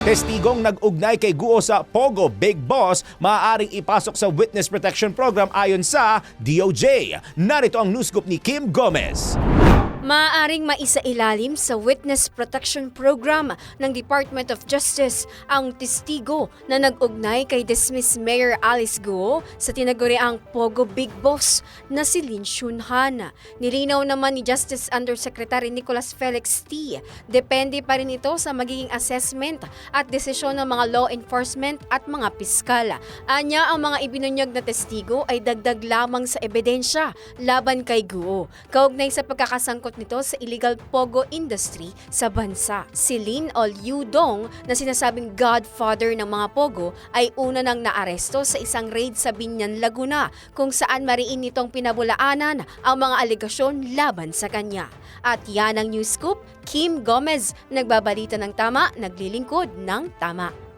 Testigong nag-ugnay kay Guo sa Pogo Big Boss maaaring ipasok sa Witness Protection Program ayon sa DOJ. Narito ang news scoop ni Kim Gomez. Maaaring maisailalim sa Witness Protection Program ng Department of Justice ang testigo na nag-ugnay kay dismiss Mayor Alice Guo sa tinaguriang Pogo Big Boss na si Lin Shunhan. Nilinaw naman ni Justice Undersecretary Nicholas Felix T. Depende pa rin ito sa magiging assessment at desisyon ng mga law enforcement at mga piskal. Anya ang mga ibinunyag na testigo ay dagdag lamang sa ebidensya laban kay Guo. Kaugnay sa pagkakasangkot nito sa illegal pogo industry sa bansa. Si Lin Ol Yudong na sinasabing godfather ng mga pogo ay una nang naaresto sa isang raid sa Binyan, Laguna kung saan mariin nitong pinabulaanan ang mga alegasyon laban sa kanya. At yan ang news scoop, Kim Gomez, nagbabalita ng tama, naglilingkod ng tama.